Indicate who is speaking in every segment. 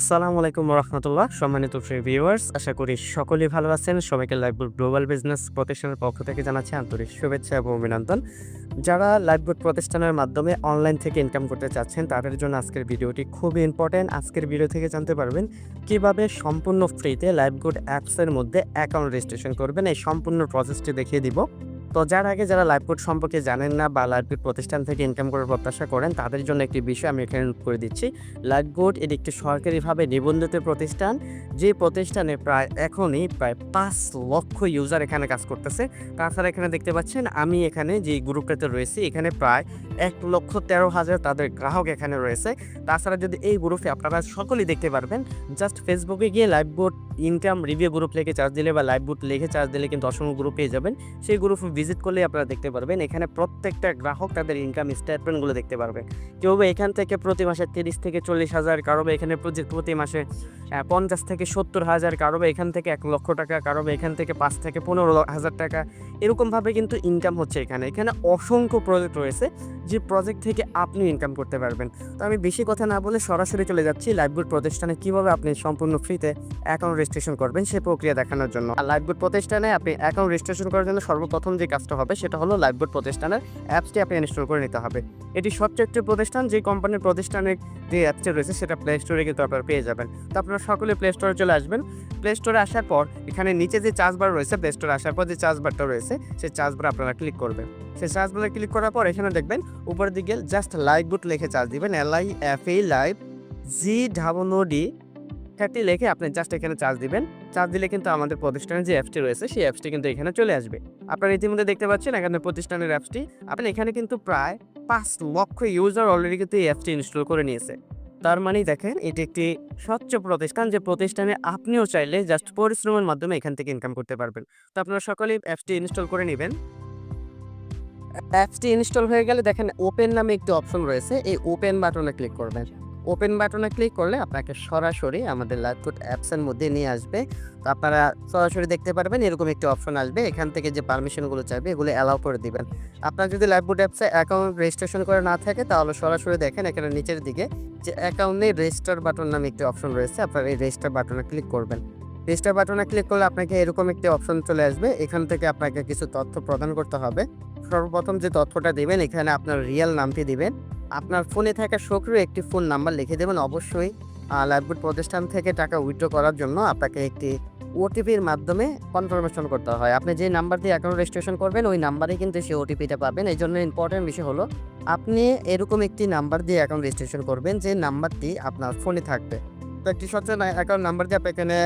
Speaker 1: আসসালামু আলাইকুম রহমতুল্লাহ, সম্মানিত ভিউয়ার্স আশা করি সকলেই ভালো আছেন। সবাইকে লাইভবোর্ড গ্লোবাল বিজনেস প্রতিষ্ঠানের পক্ষ থেকে জানাচ্ছি আন্তরিক শুভেচ্ছা এবং অভিনন্দন। যারা লাইভবোর্ড প্রতিষ্ঠানের মাধ্যমে অনলাইন থেকে ইনকাম করতে চাচ্ছেন, তাদের জন্য আজকের ভিডিওটি খুবই ইম্পর্টেন্ট আজকের ভিডিও থেকে জানতে পারবেন কীভাবে সম্পূর্ণ ফ্রিতে লাইভগুড অ্যাপসের মধ্যে অ্যাকাউন্ট রেজিস্ট্রেশন করবেন। এই সম্পূর্ণ প্রসেসটি দেখিয়ে দিব। তো যার আগে যারা লাইভবোর্ড সম্পর্কে জানেন না বা লাইভবোর্ড প্রতিষ্ঠান থেকে ইনকাম করার প্রত্যাশা করেন, তাদের জন্য একটি বিষয় আমি এখানে নোট করে দিচ্ছি। লাইফবোর্ড এটি একটি সরকারিভাবে নিবন্ধিত প্রতিষ্ঠান, যে প্রতিষ্ঠানে প্রায় এখনই প্রায় পাঁচ লক্ষ ইউজার এখানে কাজ করতেছে। তাছাড়া এখানে দেখতে পাচ্ছেন, আমি এখানে যে গ্রুপটাতে রয়েছি, এখানে প্রায় এক লক্ষ তেরো হাজার তাদের গ্রাহক এখানে রয়েছে। তাছাড়া যদি এই গ্রুপে আপনারা সকলেই দেখতে পারবেন জাস্ট ফেসবুকে গিয়ে লাইভবোর্ড ইনকাম রিভিউ গ্রুপ লিখে চার্জ দিলে বা লাইভবোর্ড লিখে চার্জ দিলে কিন্তু অসংখ্য গ্রুপ পেয়ে যাবেন। সেই গ্রুপে ভিজিট করলে আপনারা দেখতে পারবেন। এখানে প্রত্যেকটা গ্রাহক তাদের ইনকাম স্টেটমেন্টগুলো দেখতে পারবে। কেউ এখান থেকে প্রতি মাসে তিরিশ থেকে চল্লিশ হাজার, কারও এখানে প্রতি- মাসে পঞ্চাশ থেকে সত্তর হাজার, কারও এখান থেকে এক লক্ষ টাকা, কারও এখান থেকে পাঁচ থেকে পনেরো হাজার টাকা। এরকমভাবে কিন্তু ইনকাম হচ্ছে এখানে। এখানে অসংখ্য প্রজেক্ট রয়েছে, যে প্রজেক্ট থেকে আপনি ইনকাম করতে পারবেন। তো আমি বেশি কথা না বলে সরাসরি চলে যাচ্ছি লাইভগুড প্রতিষ্ঠানে। কীভাবে আপনি সম্পূর্ণ ফ্রিতে অ্যাকাউন্ট রেজিস্ট্রেশন করবেন সেই প্রক্রিয়া দেখানোর জন্য। আর লাইভগুড প্রতিষ্ঠানে আপনি অ্যাকাউন্ট রেজিস্ট্রেশন করার জন্য সর্বপ্রথম যে কাজটা হবে সেটা হলো লাইভগুড প্রতিষ্ঠানের অ্যাপসটি আপনি ইনস্টল করে নিতে হবে। এটি সবচেয়ে একটি প্রতিষ্ঠান যে কোম্পানির প্রতিষ্ঠানের যে অ্যাপসটি রয়েছে সেটা প্লে স্টোরে কিন্তু আপনারা পেয়ে যাবেন। তো আপনারা সকলে প্লে স্টোরে চলে আসবেন। প্লে স্টোরে আসার পর এখানে নিচে যে চার্জ বার রয়েছে প্লে স্টোরে আসার পর যে চার্জ বারটা রয়েছে, সেই চার্জ বার আপনারা ক্লিক করবেন। সেই চার্জ বারে ক্লিক করার পর এখানে দেখবেন উপরের দিকে জাস্ট লাইভ বুট লিখে চার্জ দিবেন L I F A live G double O D thirty লিখে আপনি জাস্ট এখানে চার্জ দিবেন। চার্জ দিলে কিন্তু আমাদের প্রতিষ্ঠানের যে অ্যাপসটি রয়েছে, সেই অ্যাপসটি কিন্তু এখানে চলে আসবে। আপনারা ইতিমধ্যে দেখতে পাচ্ছেন এখানে প্রতিষ্ঠানের অ্যাপসটি আপনি এখানে কিন্তু প্রায় পাঁচ লক্ষ ইউজার অলরেডি কিন্তু এই অ্যাপসটি ইনস্টল করে নিয়েছে। তার মানে দেখেন, এটি একটি স্বচ্ছ প্রতিষ্ঠান যে প্রতিষ্ঠানে আপনিও চাইলে জাস্ট পরিশ্রমের মাধ্যমে এখান থেকে ইনকাম করতে পারবেন। তো আপনারা সকলেই অ্যাপসটি ইনস্টল করে নেবেন। অ্যাপসটি ইনস্টল হয়ে গেলে দেখেন ওপেন নামে একটি অপশন রয়েছে। এই ওপেন বাটনে ক্লিক করবেন। ওপেন বাটনে ক্লিক করলে আপনাকে সরাসরি আমাদের লাইভকুট অ্যাপসের মধ্যে নিয়ে আসবে। তো আপনারা সরাসরি দেখতে পারবেন, এরকম একটি অপশন আসবে। এখান থেকে যে পারমিশনগুলো চাইবে, এগুলো অ্যালাউ করে দিবেন। আপনার যদি লাইভবুট অ্যাপসে অ্যাকাউন্ট রেজিস্ট্রেশন করে না থাকে, তাহলে সরাসরি দেখেন এখানে নিচের দিকে যে অ্যাকাউন্টে রেজিস্টার বাটন নামে একটি অপশন রয়েছে। আপনারা এই রেজিস্টার বাটনে ক্লিক করবেন। রেজিস্টার বাটনে ক্লিক করলে আপনাকে এরকম একটি অপশন চলে আসবে। এখান থেকে আপনাকে কিছু তথ্য প্রদান করতে হবে। সর্বপ্রথম যে তথ্যটা দেবেন, এখানে আপনার রিয়েল নামটি দিবেন। আপনার ফোনে থাকা সক্রিয় একটি ফোন নাম্বার লিখে দেবেন অবশ্যই। লাইভবুড প্রতিষ্ঠান থেকে টাকা উইথড্র করার জন্য আপনাকে একটি ওটিপির মাধ্যমে কনফার্মেশন করতে হয়। আপনি যে নাম্বার দিয়ে অ্যাকাউন্ট রেজিস্ট্রেশন করবেন, ওই নাম্বারে কিন্তু সেই ওটিপিটা পাবেন। এই জন্য ইম্পর্টেন্ট বিষয় হলো, আপনি এরকম একটি নাম্বার দিয়ে অ্যাকাউন্ট রেজিস্ট্রেশন করবেন যে নাম্বারটি আপনার ফোনে থাকবে। একটি সচেতন অ্যাকাউন্ট নাম্বার আপনি এখানে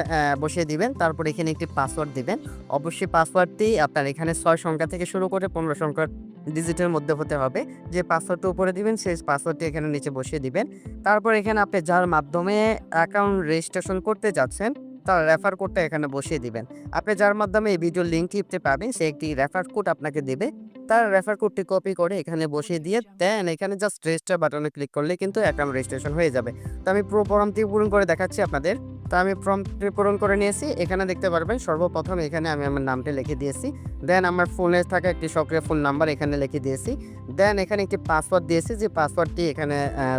Speaker 1: বসিয়ে দিবেন। তারপর এখানে একটি পাসওয়ার্ড দিবেন। অবশ্যই পাসওয়ার্ডটি আপনার এখানে ছয় সংখ্যা থেকে শুরু করে পনেরো সংখ্যার ডিজিটের মধ্যে হতে হবে। যে পাসওয়ার্ডটা উপরে দিবেন, সেই পাসওয়ার্ডটি এখানে নিচে বসিয়ে দিবেন। তারপর এখানে আপনি যার মাধ্যমে অ্যাকাউন্ট রেজিস্ট্রেশন করতে যাচ্ছেন, তার রেফার কোডটা এখানে বসিয়ে দিবেন। আপনি যার মাধ্যমে এই ভিডিও লিঙ্ক টিপতে পাবেন, সে একটি রেফার কোড আপনাকে দেবে। তার রেফার কোডটি কপি করে এখানে বসিয়ে দিয়ে দেন এখানে জাস্ট রেজিস্টার বাটনে ক্লিক করলে কিন্তু অ্যাকাউন্ট রেজিস্ট্রেশন হয়ে যাবে। তো আমি পুরো ফর্মটি পূরণ করে দেখাচ্ছি আপনাদের। তো আমি ফর্মটি পূরণ করে নিয়েছি। এখানে দেখতে পারবেন সর্বপ্রথম এখানে আমি আমার নামটি লিখে দিয়েছি। দেন আমার ফোনে থাকা একটি সক্রিয় ফোন নাম্বার এখানে লিখে দিয়েছি। দেন এখানে একটি পাসওয়ার্ড দিয়েছি যে পাসওয়ার্ডটি এখানে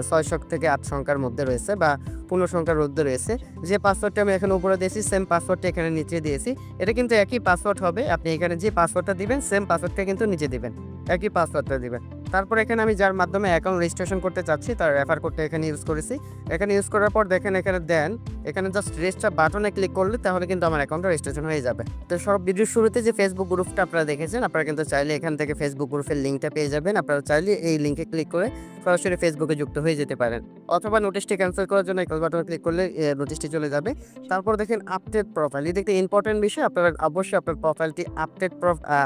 Speaker 1: ছয় থেকে আট সংখ্যার মধ্যে রয়েছে বা পূর্ণ সংখ্যার মধ্যে রয়েছে। যে পাসওয়ার্ডটা আমি এখানে উপরে দিয়েছি সেম পাসওয়ার্ডটা এখানে নিচে দিয়েছি। এটা কিন্তু একই পাসওয়ার্ড হবে। আপনি এখানে যে পাসওয়ার্ডটা দিবেন সেম পাসওয়ার্ডটা কিন্তু নিচে দিবেন। একই পাসওয়ার্ডটা দিবেন। তারপর এখানে আমি যার মাধ্যমে অ্যাকাউন্ট রেজিস্ট্রেশন করতে চাচ্ছি, তার রেফার কোডটা এখানে ইউজ করেছি। এখানে ইউজ করার পর দেখেন এখানে দেন, এখানে জাস্ট রেজিস্টার বাটনে ক্লিক করলে তাহলে কিন্তু আমার অ্যাকাউন্টটা রেজিস্ট্রেশন হয়ে যাবে। তো সব ভিডিওর শুরুতে যে ফেসবুক গ্রুপটা আপনারা দেখেছেন, আপনারা কিন্তু চাইলে এখান থেকে ফেসবুক গ্রুপের লিঙ্কটা পেয়ে যাবেন। আপনারা চাইলে এই লিঙ্কে ক্লিক করে সরাসরি ফেসবুকে যুক্ত হয়ে যেতে পারেন। অথবা নোটিশটি ক্যান্সেল করার জন্য একাল বাটনে ক্লিক করলে নোটিশটি চলে যাবে। তারপর দেখেন আপডেট প্রোফাইল এটা একটি ইম্পর্টেন্ট বিষয়, আপনারা অবশ্যই আপনার প্রোফাইলটি আপডেট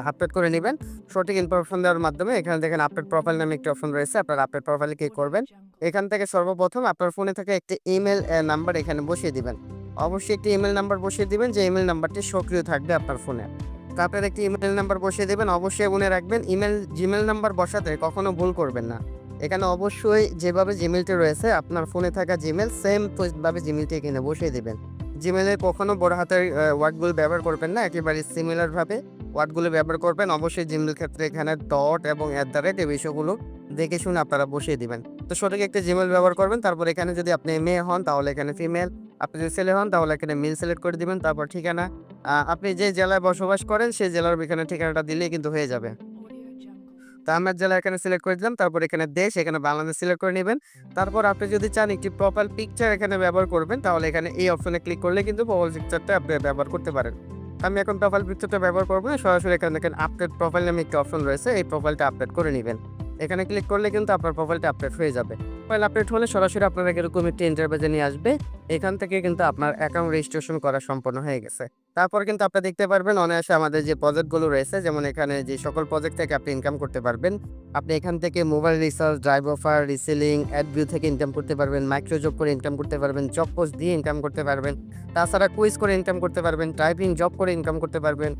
Speaker 1: আপডেট করে নেবেন। সঠিক ইনফরমেশন দেওয়ার মাধ্যমে এখানে দেখেন আপডেট প্রোফাইল নামে একটি অপশন রয়েছে, আপনার আপডেট প্রোফাইলে ক্লিক করবেন। এখান থেকে সর্বপ্রথম আপনার ফোনে থাকা একটি ইমেল নাম্বার এখানে বসিয়ে দিবেন। অবশ্যই একটি ইমেল নাম্বার বসিয়ে দিবেন, যে ইমেল নাম্বারটি সক্রিয় থাকবে আপনার ফোনে তারপর একটি ইমেল নাম্বার বসিয়ে দেবেন, অবশ্যই মনে রাখবেন ইমেল জিমেল নাম্বার বসাতে কখনো ভুল করবেন না। এখানে অবশ্যই যেভাবে জিমেলটি রয়েছে, আপনার ফোনে থাকা জিমেল সেম ভাবে জিমেলটি এখানে বসিয়ে দেবেন। জিমেলে কখনো বড় হাতের ওয়ার্ডগুলো ব্যবহার করবেন না, একেবারে সিমিলারভাবে ওয়ার্ডগুলো ব্যবহার করবেন। অবশ্যই জিমেলের ক্ষেত্রে এখানে ডট এবং অ্যাট দ্য রেট এই বিষয়গুলো দেখে শুনে আপনারা বসিয়ে দিবেন। তো সঠিক একটা জিমেল ব্যবহার করবেন, তারপর এখানে যদি আপনি মেয়ে হন, তাহলে এখানে ফিমেল আপনি যদি ছেলে হন, তাহলে এখানে মিল সিলেক্ট করে দিবেন, তারপর ঠিকানা আপনি যে জেলায় বসবাস করেন, সেই জেলার এখানে ঠিকানাটা দিলেই কিন্তু হয়ে যাবে। আমার জেলা এখানে সিলেক্ট করে দিলাম। তারপর এখানে দেশ, এখানে বাংলাদেশ সিলেক্ট করে নেবেন। তারপর আপনি যদি চান একটি প্রোফাইল পিকচার এখানে ব্যবহার করবেন, তাহলে এখানে এই অপশনে ক্লিক করলে কিন্তু প্রোফাইল পিকচারটা আপনি ব্যবহার করতে পারেন। আমি এখন প্রোফাইল পিকচারটা ব্যবহার করব না, সরাসরি এখানে দেখেন আপডেট প্রোফাইল নামে একটি অপশন রয়েছে, এই প্রোফাইলটা আপডেট করে নেবেন। এখানে ক্লিক করলে কিন্তু আপনার প্রোফাইলটা আপডেট হয়ে যাবে। প্রোফাইল আপডেট হলে সরাসরি আপনার এরকম একটি ইন্টারভেজে নিয়ে আসবে। এখান থেকে কিন্তু আপনার অ্যাকাউন্ট রেজিস্ট্রেশন করা সম্পন্ন হয়ে গেছে। তারপর কিন্তু আপনি দেখতে পারবেন অনায়াসে আমাদের যে প্রজেক্টগুলো রয়েছে, যেমন এখানে যে সকল প্রজেক্ট থেকে আপনি ইনকাম করতে পারবেন। আপনি এখান থেকে mobile research drive offer reselling ad view থেকে ইনকাম করতে পারবেন মাইক্রো জব করে ইনকাম করতে পারবেন জব পোস্ট দিয়ে ইনকাম করতে পারবেন। তাছাড়া কুইজ করে ইনকাম করতে পারবেন টাইপিং জব করে ইনকাম করতে পারবেন।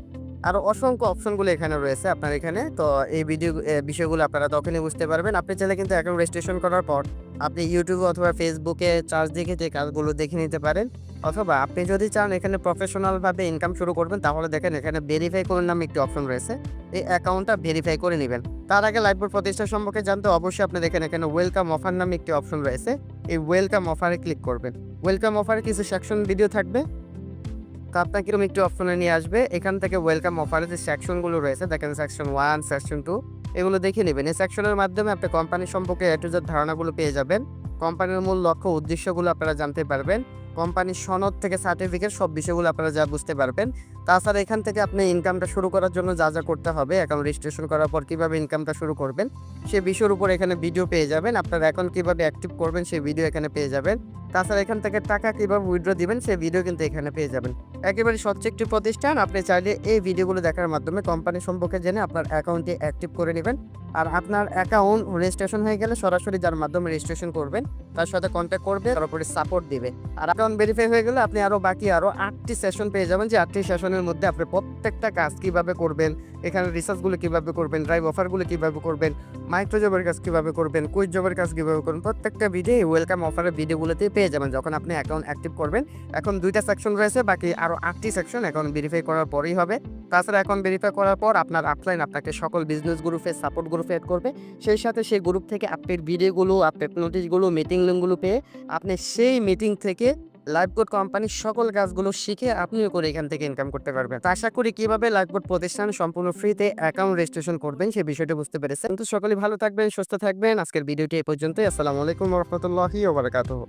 Speaker 1: আরও অসংখ্য অপশনগুলো এখানে রয়েছে আপনার এখানে। তো এই ভিডিও বিষয়গুলো আপনারা তখনই বুঝতে পারবেন। আপনি চাইলে কিন্তু অ্যাকাউন্ট রেজিস্ট্রেশন করার পর আপনি ইউটিউবে অথবা ফেসবুকে চার্জ দেখে যে কাজগুলো দেখে নিতে পারেন। অথবা আপনি যদি চান এখানে প্রফেশনালভাবে ইনকাম শুরু করবেন, তাহলে দেখেন এখানে ভেরিফাই করার নামে একটি অপশন রয়েছে। এই অ্যাকাউন্টটা ভেরিফাই করে নেবেন। তার আগে লাইভবোর্ড প্রতিষ্ঠা সম্পর্কে জানতে অবশ্যই আপনি দেখেন এখানে ওয়েলকাম অফার নামে একটি অপশন রয়েছে। এই ওয়েলকাম অফারে ক্লিক করবেন। ওয়েলকাম অফারে কিছু সেকশন ভিডিও থাকবে। তো আপনাকে এরকম একটি অপশনে নিয়ে আসবে? এখান থেকে ওয়েলকাম অফারে যে সেকশনগুলো রয়েছে, দেখেন সেকশন ওয়ান সেকশন টু এগুলো দেখে নেবেন। এই সেকশনের মাধ্যমে আপনি কোম্পানি সম্পর্কে এ টু ধারণাগুলো পেয়ে যাবেন। কোম্পানির মূল লক্ষ্য, উদ্দেশ্যগুলো আপনারা জানতে পারবেন। কোম্পানির সনদ থেকে সার্টিফিকেট সব বিষয়গুলো আপনারা যা বুঝতে পারবেন। তাছাড়া এখান থেকে আপনি ইনকামটা শুরু করার জন্য যা যা করতে হবে অ্যাকাউন্ট রেজিস্ট্রেশন করার পর কীভাবে ইনকামটা শুরু করবেন, সে বিষয়ের উপর এখানে ভিডিও পেয়ে যাবেন। আপনার অ্যাকাউন্ট কীভাবে অ্যাক্টিভ করবেন, সেই ভিডিও এখানে পেয়ে যাবেন। তাছাড়া এখান থেকে টাকা কীভাবে উইথড্র দিবেন, সেই ভিডিও কিন্তু এখানে পেয়ে যাবেন। একেবারে স্বচ্ছ একটি প্রতিষ্ঠান, আপনি চাইলে এই ভিডিওগুলো দেখার মাধ্যমে কোম্পানি সম্পর্কে জেনে আপনার অ্যাকাউন্টটি অ্যাক্টিভ করে নেবেন। আর আপনার অ্যাকাউন্ট রেজিস্ট্রেশন হয়ে গেলে সরাসরি যার মাধ্যমে রেজিস্ট্রেশন করবেন, তার সাথে কন্ট্যাক্ট করবে, তার উপরে সাপোর্ট দিবে। আর অ্যাকাউন্ট ভেরিফাই হয়ে গেলে আপনি আরও বাকি আরও আটটি সেশন পেয়ে যাবেন, যে আটটি সেশনের মধ্যে আপনি প্রত্যেকটা কাজ কীভাবে করবেন, এখানে রিসার্চগুলো কীভাবে করবেন ড্রাইভ অফারগুলো কীভাবে করবেন মাইক্রো জবের কাজ কীভাবে করবেন কুইজ জবের কাজ কীভাবে করবেন, প্রত্যেকটা ভিডিও ওয়েলকাম অফারের ভিডিওগুলোতেই পেয়ে যাবেন যখন আপনি অ্যাকাউন্ট অ্যাক্টিভ করবেন। এখন দুইটা সেকশন রয়েছে, বাকি আরও আটটি সেকশন অ্যাকাউন্ট ভেরিফাই করার পরেই হবে। তাছাড়া অ্যাকাউন্ট ভেরিফাই করার পর আপনার আপলাইন আপনাকে সকল বিজনেস গ্রুপে সাপোর্ট গ্রুপে অ্যাড করবে। সেই সাথে সেই গ্রুপ থেকে আপডেট ভিডিওগুলো আপডেট নোটিশগুলো মিটিং লিঙ্কগুলো পেয়ে আপনি সেই মিটিং থেকে লাইভবোর্ড কোম্পানির সকল কাজগুলো শিখে আপনিও করে এখান থেকে ইনকাম করতে পারবেন। তো আশা করি কীভাবে লাইভবোর্ড প্রতিষ্ঠান সম্পূর্ণ ফ্রিতে অ্যাকাউন্ট রেজিস্ট্রেশন করবেন সেই বিষয়টা বুঝতে পেরেছেন। তো সকলে ভালো থাকবেন, সুস্থ থাকবেন। আজকের ভিডিওটি এই পর্যন্তই। আসসালামু আলাইকুম রহমতুল্লাহি ওবরাকাতুহ